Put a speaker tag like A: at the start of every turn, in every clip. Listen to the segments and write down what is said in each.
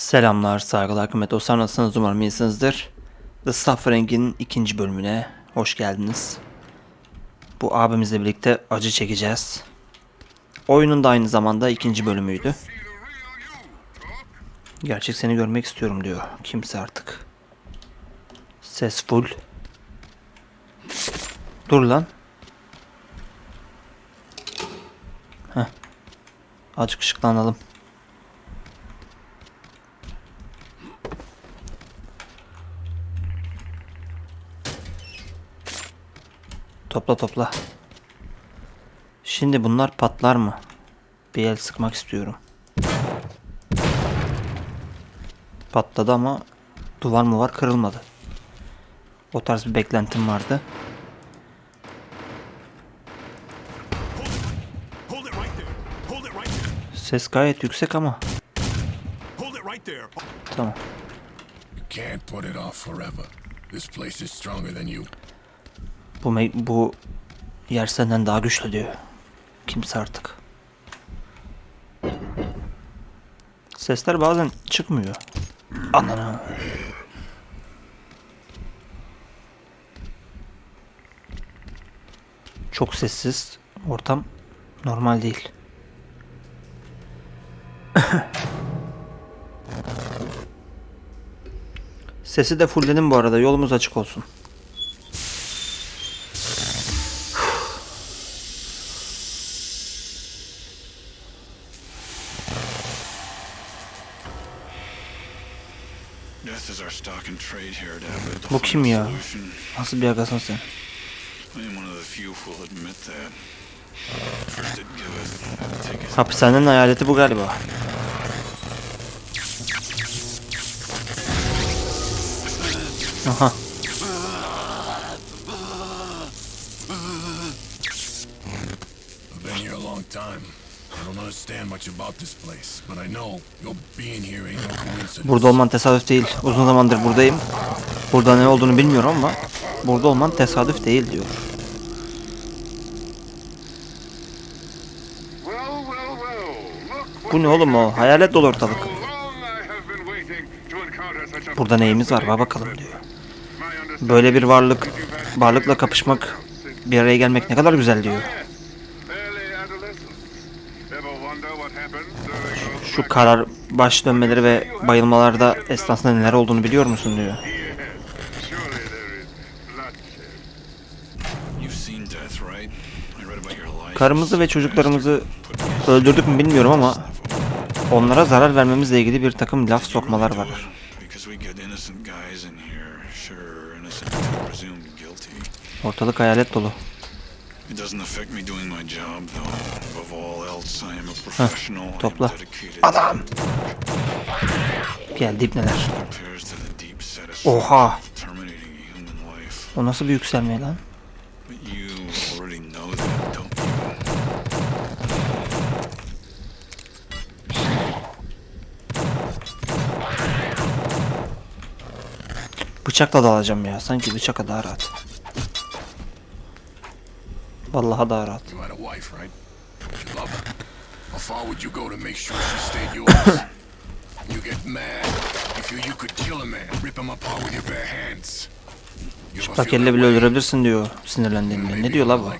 A: Selamlar, saygılar, kıymetli dostlar. Nasılsınız? Umarım iyisinizdir. The Suffering'in ikinci bölümüne hoş geldiniz. Bu abimizle birlikte acı çekeceğiz. Oyunun da aynı zamanda ikinci bölümüydü. Gerçek seni görmek istiyorum diyor. Kimse artık. Ses full. Dur lan. Heh. Azıcık ışıklanalım. Topla topla. Şimdi bunlar patlar mı? Bir el sıkmak istiyorum. Patladı ama duvar mı var kırılmadı. O tarz bir beklentim vardı. Ses gayet yüksek ama. Tamam.
B: You can't put it off forever. This place is stronger than you.
A: Bu, bu yer senden daha güçlü diyor. Kimse artık. Sesler bazen çıkmıyor. Anana. Çok sessiz. Ortam normal değil. Sesi de fullledim bu arada. Yolumuz açık olsun. Kim ya? Nasıl bir agasın sen? Hapishanenin hayaleti bu galiba. Aha. Burada olman tesadüf değil. Uzun zamandır buradayım. Burada ne olduğunu bilmiyorum ama burada olman tesadüf değil diyor.
C: Well, well, well. Look what
A: Bu ne oğlum o? Hayalet dolu ortalık. Burada neyimiz var? Bak bakalım diyor. Böyle bir varlık, varlıkla kapışmak, bir araya gelmek ne kadar güzel diyor. Şu karar baş dönmeleri ve bayılmalarda esnasında neler olduğunu biliyor musun diyor. Karımızı ve çocuklarımızı öldürdük mü bilmiyorum ama onlara zarar vermemizle ilgili bir takım laf sokmalar var. Ortalık hayalet dolu.
D: It doesn't affect me doing my job, though. Above all else, I am a professional.
A: Topla. Adam! Geldi ipneler.
D: Compares to the deep satisfaction
A: Oha! O nasıl bir yükselme lan? Bıçakla dalacağım ya. Sanki bıçakla daha rahat.
B: She stayed yours? you get mad. You feel you could kill a man, rip him apart with your bare hands. You
A: Çıplak elle bile öldürebilirsin diyor sinirlendiğimde.
B: Maybe
A: Ne diyor la bu?
B: You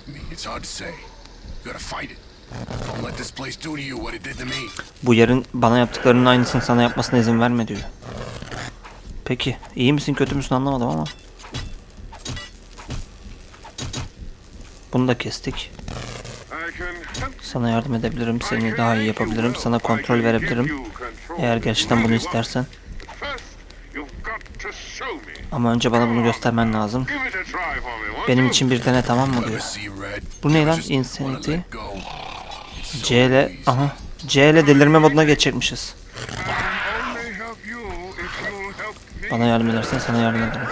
B: you.
A: Bu yerin bana yaptıklarının aynısını sana yapmasına izin verme diyor. Peki iyi misin kötü müsün anlamadım ama. Bunu da kestik. Sana yardım edebilirim, seni daha iyi yapabilirim, sana kontrol verebilirim. Eğer gerçekten bunu istersen. Ama önce bana bunu göstermen lazım. Benim için bir dene tamam mı diyor. Bu ne lan? Insanity. C ile aha C ile delirme moduna geçecekmişiz. Bana yardım edersen sana yardım ederim.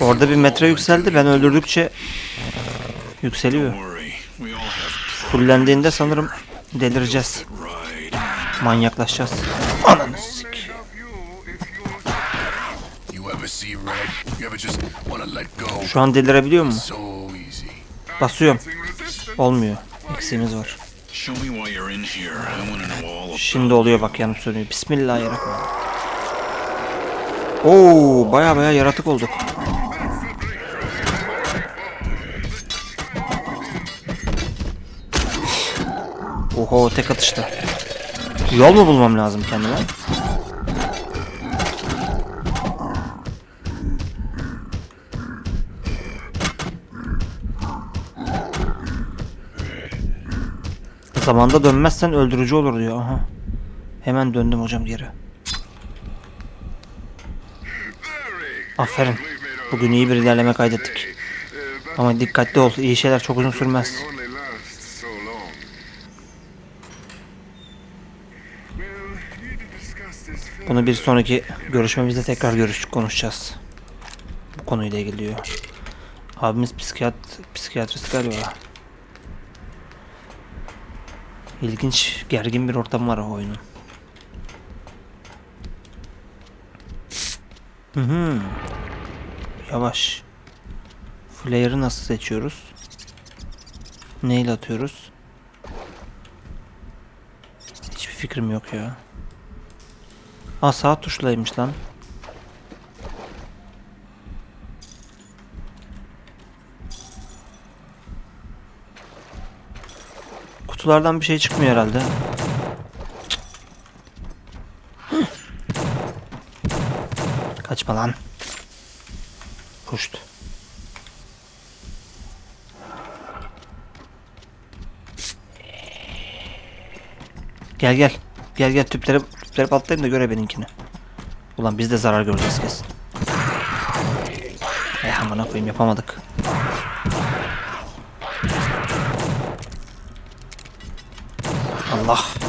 A: Orada bir metre yükseldi. Ben öldürdükçe yükseliyor. Fullendiğinde sanırım delireceğiz. Manyaklaşacağız. Ananı sik. Şu an delirebiliyor mu? Basıyorum. Olmuyor. Eksiğimiz var. Şimdi oluyor bak yanıp sönüyor. Bismillahirrahmanirrahim. Oo baya baya yaratık olduk. Oho tek atışta. Yol mu bulmam lazım kendime? Zamanda dönmezsen öldürücü olur diyor. Aha. Hemen döndüm hocam geri. Aferin. Bugün iyi bir ilerleme kaydettik. Ama dikkatli ol. İyi şeyler çok uzun sürmez. Bunu bir sonraki görüşmemizde tekrar görüş konuşacağız. Bu konuyla ilgili diyor. Abimiz psikiyat psikiyatrist galiba. İlginç, gergin bir ortam var o oyunun. Hı hı. Yavaş. Flare'ı nasıl seçiyoruz? Neyle atıyoruz? Hiçbir fikrim yok ya. Aa sağ tuşlaymış lan. Kutulardan bir şey çıkmıyor herhalde. Kaçma lan. Puşt. Gel gel. Gel gel tüpleri, tüpleri patlayayım da göre benimkini. Ulan biz de zarar göreceğiz kesin. Eh amına koyayım yapamadık. Allah.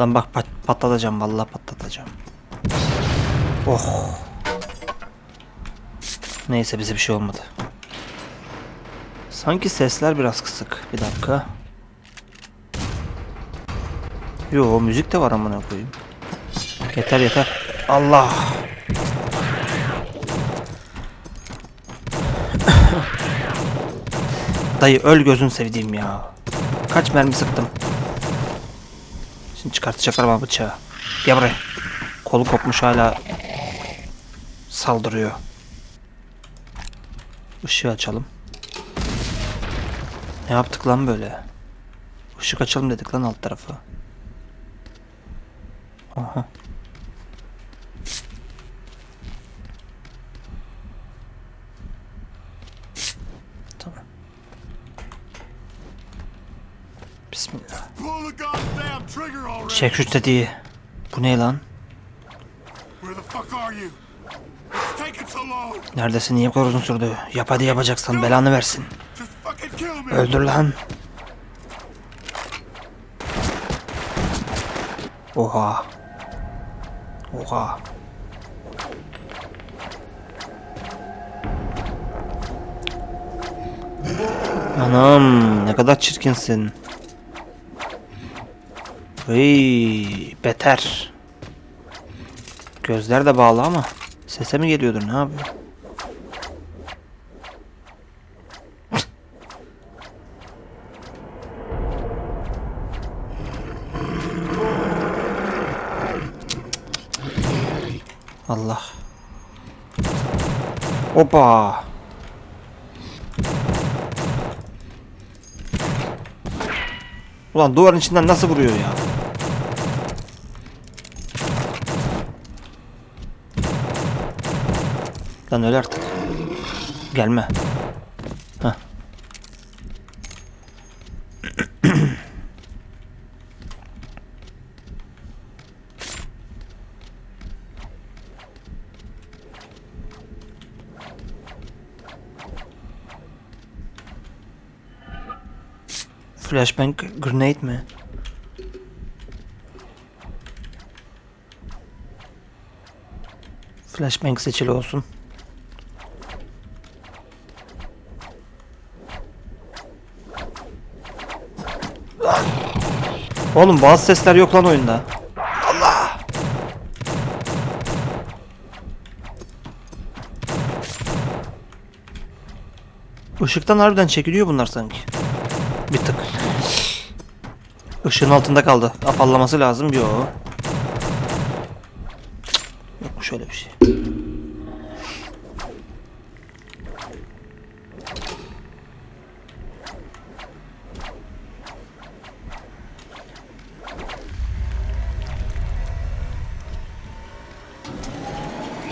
A: Lan bak pat patlatacağım vallahi patlatacağım. Oh. Neyse bize bir şey olmadı. Sanki sesler biraz kısık. Bir dakika. Yo müzik de var amına koyayım. Yeter yeter. Allah. Dayı öl gözün sevdiğim ya. Kaç mermi sıktım. Şimdi çıkartacaklar bana bıçağı. Gel buraya. Kolu kopmuş hala saldırıyor. Işığı açalım. Ne yaptık lan böyle? Işık açalım dedik lan alt tarafı. Aha. Çek şu tetiği. Bu ne lan? Neredesin? Niye bu kadar uzun sürdü? Yap hadi yapacaksan belanı versin. Öldür lan. Oha. Oha. Anam ne kadar çirkinsin. Vay beter. Gözler de bağlı ama sese mi geliyordur ne yapıyor? Allah. Opa. Ulan duvarın içinden nasıl vuruyor ya? Lan öl artık. Gelme. Heh. Flashbang grenade mi? Flashbang seçili olsun. Lan! Oğlum bazı sesler yok lan oyunda. Allah! Işıktan harbiden çekiliyor bunlar sanki. Bir tık. Işığın altında kaldı. Afallaması lazım. Yo.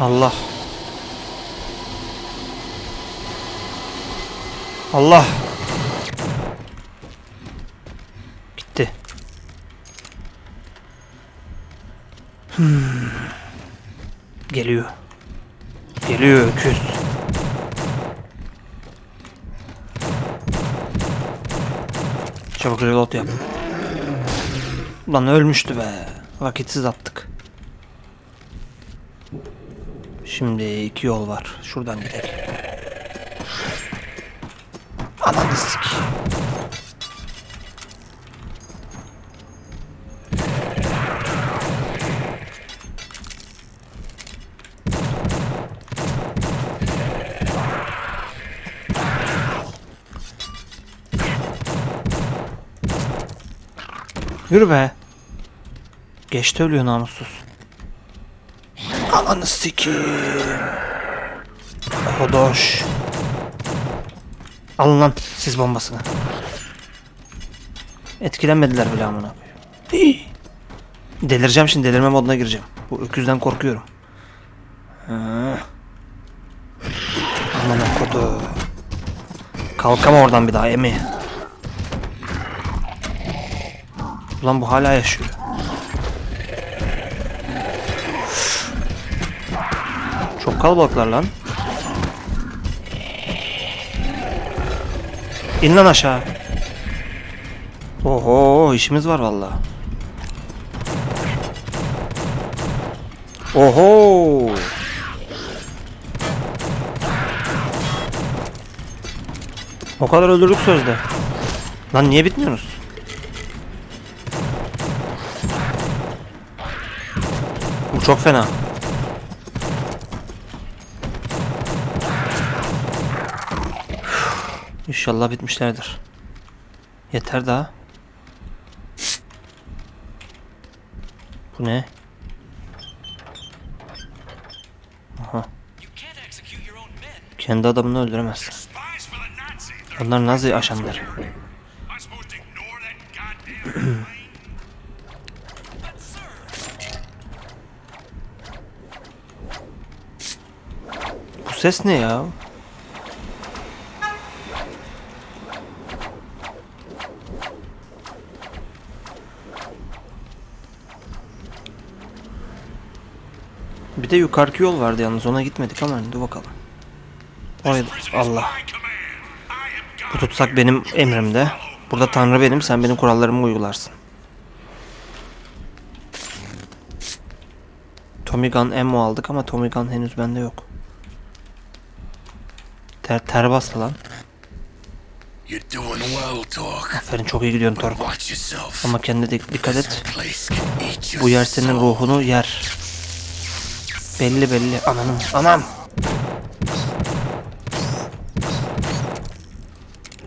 A: Allah. Allah. Gitti. Hmm. Geliyor. Geliyor öküz. Çabuk reload yap. Lan ölmüştü be. Vakitsiz attık. Şimdi iki yol var. Şuradan gidelim. Ananı sikeyim. Yürü be. Geçti ölüyor namussuz. Ananı sikeyim. Hodoş. Alın lan siz bombasını. Etkilenmediler bile amına. Delireceğim şimdi delirme moduna gireceğim. Bu öküzden korkuyorum. Aman kodu. Kalkama oradan bir daha emi. Ulan bu hala yaşıyor. Çok kalabalıklar lan. İn lan aşağı. Oho işimiz var valla. Oho. O kadar öldürdük sözde. Lan niye bitmiyorsunuz? Bu çok fena. İnşallah bitmişlerdir. Yeter daha. Bu ne? Aha. Kendi adamını
D: Nazis.
A: Onlar Nazi aşanları. Bu ses ne ya? Bir de yukarıki yol vardı yalnız ona gitmedik ama dur bakalım. Oraya Allah. Bu tutsak benim emrimde. Burada Tanrı benim sen benim kurallarımı uygularsın. Tommy Gun ammo aldık ama Tommy Gun henüz bende yok. Ter, ter bastı lan. Aferin çok iyi gidiyorsun Tork. Ama kendine de dikkat et. Bu yer senin ruhunu yer. Belli belli. Ananım. Anam.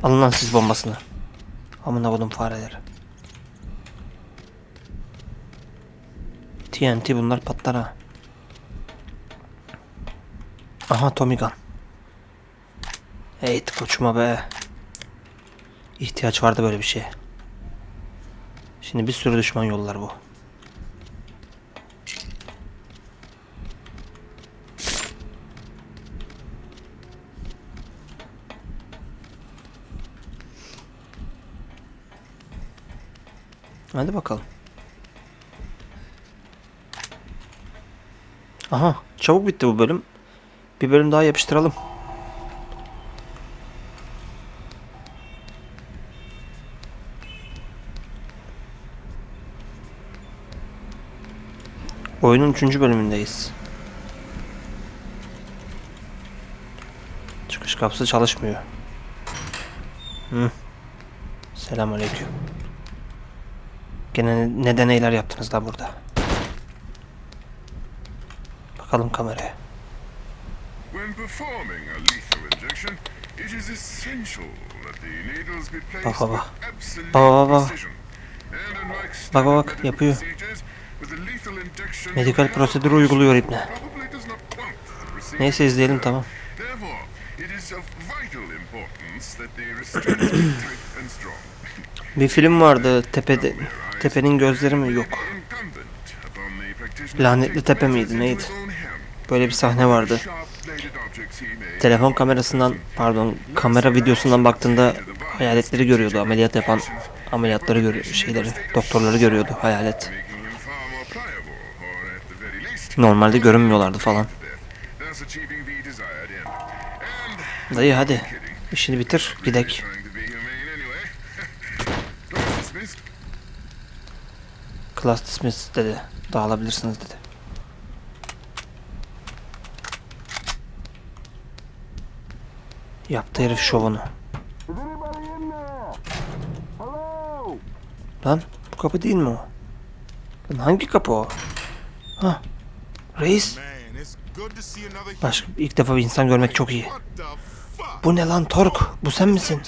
A: Alın lan siz bombasını. Amına kodum fareleri. TNT bunlar patlar ha. Aha Tommy Gun. Eğit koçuma be. İhtiyaç vardı böyle bir şeye. Şimdi bir sürü düşman yollar bu. Hadi bakalım. Aha, çabuk bitti bu bölüm. Bir bölüm daha yapıştıralım. Oyunun 3. bölümündeyiz. Çıkış kapısı çalışmıyor. Hı. Selamünaleyküm. Gene ne- ne deneyler yaptınız da burada? Bakalım kameraya. Bak, bak.
C: with absolute
A: Bak, bak, bak. yapıyor. Medikal prosedürü uyguluyor ibne. Neyse izleyelim tamam.
C: Therefore, it is of vital importance that the restraints be tight and strong.
A: Bir film vardı tepede. Tepenin gözleri mi yok. Lanetli tepe miydi, neydi? Böyle bir sahne vardı. Telefon kamerasından pardon kamera videosundan baktığında hayaletleri görüyordu. Ameliyat yapan ameliyatları görüyor şeyleri. Doktorları görüyordu hayalet. Normalde görünmüyorlardı falan. Dayı hadi. İşini bitir gidek. Class dismiss dedi. Dağılabilirsiniz dedi. Yaptı herif şovunu. Lan bu kapı değil mi o? Lan hangi kapı o? Ha. Reis. Başka ilk defa bir insan görmek çok iyi. Bu ne lan Tork? Bu sen misin?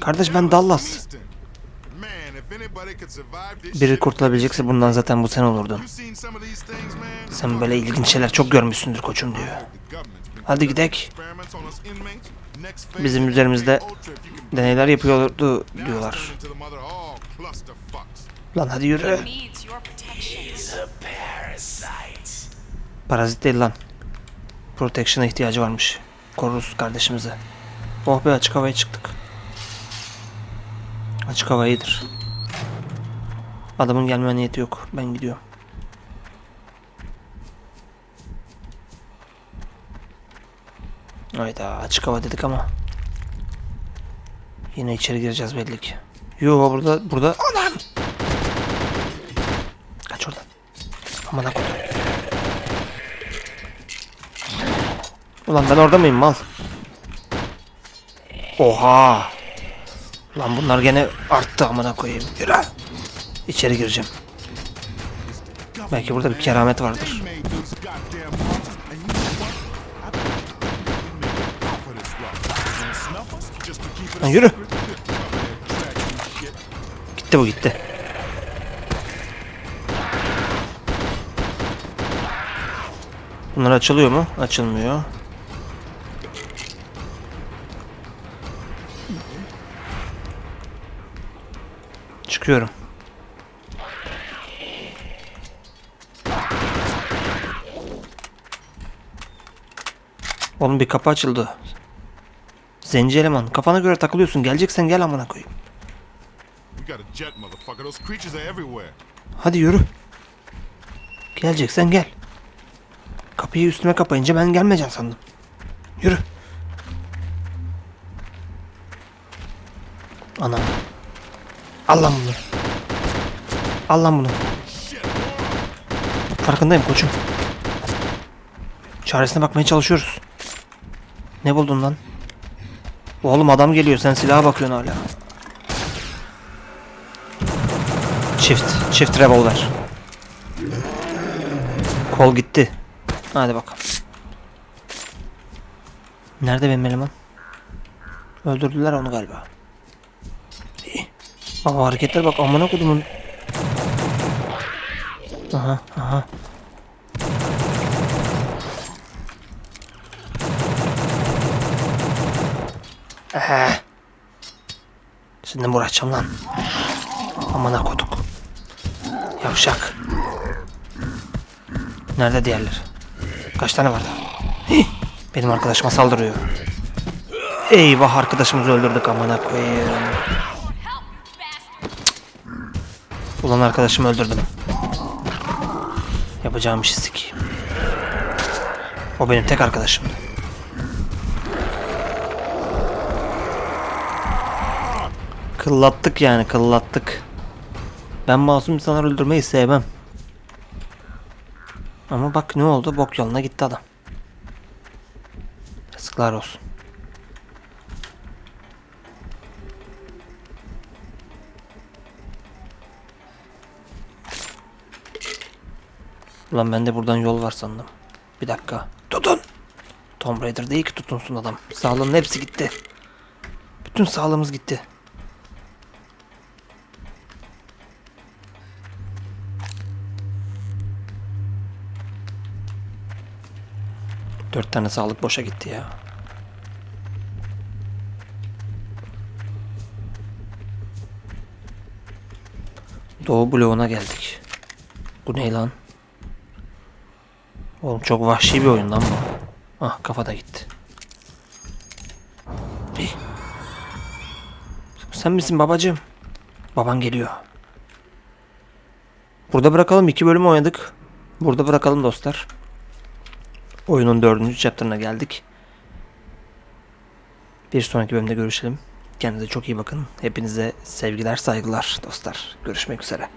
A: Kardeş, ben Dallas. Biri kurtulabilecekse bundan zaten bu sen olurdun. Sen böyle ilginç şeyler çok görmüşsündür koçum diyor. Hadi gidek. Bizim üzerimizde Deneyler yapıyordu diyorlar. Lan hadi yürü. Parazit değil lan. Protection'a ihtiyacı varmış. Koruruz kardeşimizi. Oh be açık havaya çıktık. Açık hava iyidir. Adamın gelme niyeti yok. Ben gidiyorum. Hayda açık hava dedik ama. Yine içeri gireceğiz belli ki. Yo burada burada. Anam! Kaç oradan. Aman ha Ulan ben orada mıyım mal? Oha! Lan bunlar gene arttı amına koyayım. Yürü! İçeri gireceğim. Belki burada bir keramet vardır. Lan yürü! Gitti bu gitti. Bunlar açılıyor mu? Açılmıyor. Çıkıyorum. Oğlum bir kapı açıldı. Zenci eleman kafana göre takılıyorsun. Geleceksen gel amına koyayım. Hadi yürü. Geleceksen gel. Kapıyı üstüme kapayınca ben gelmeyeceğim sandım. Yürü. Anam. Al lan bunu. Al lan bunu. Farkındayım koçum. Çaresine bakmaya çalışıyoruz. Ne buldun lan? Oğlum adam geliyor sen silaha bakıyorsun hala. Çift, çift revolver. Kol gitti. Hadi bakalım. Nerede benim eleman? Öldürdüler onu galiba. Aa hareketler bak amına kodumun. Aha aha. Ee. Şimdi mi uğraşacağım lan? Amına koduk. Yavşak. Nerede diğerleri? Kaç tane var daha? Hih, Benim arkadaşıma saldırıyor. Eyvah arkadaşımızı öldürdük amına koyayım. Ulan arkadaşımı öldürdüm. Yapacağım işi sikeyim. O benim tek arkadaşım. Kıllattık yani kıllattık. Ben masum insanları öldürmeyi sevmem. Ama bak ne oldu? Bok yoluna gitti adam. Yazıklar olsun. Ulan ben de buradan yol var sandım. Bir dakika. Tutun. Tomb Raider değil ki tutunsun adam. Sağlığının hepsi gitti. Bütün sağlığımız gitti. Dört tane sağlık boşa gitti ya. Doğu bloğuna geldik. Bu ne lan? Oğlum çok vahşi bir oyun lan bu. Ah kafada gitti. Hey. Sen misin babacığım? Baban geliyor. Burada bırakalım. iki bölüm oynadık. Burada bırakalım dostlar. Oyunun dördüncü chapter'ına geldik. Bir sonraki bölümde görüşelim. Kendinize çok iyi bakın. Hepinize sevgiler, saygılar dostlar. Görüşmek üzere.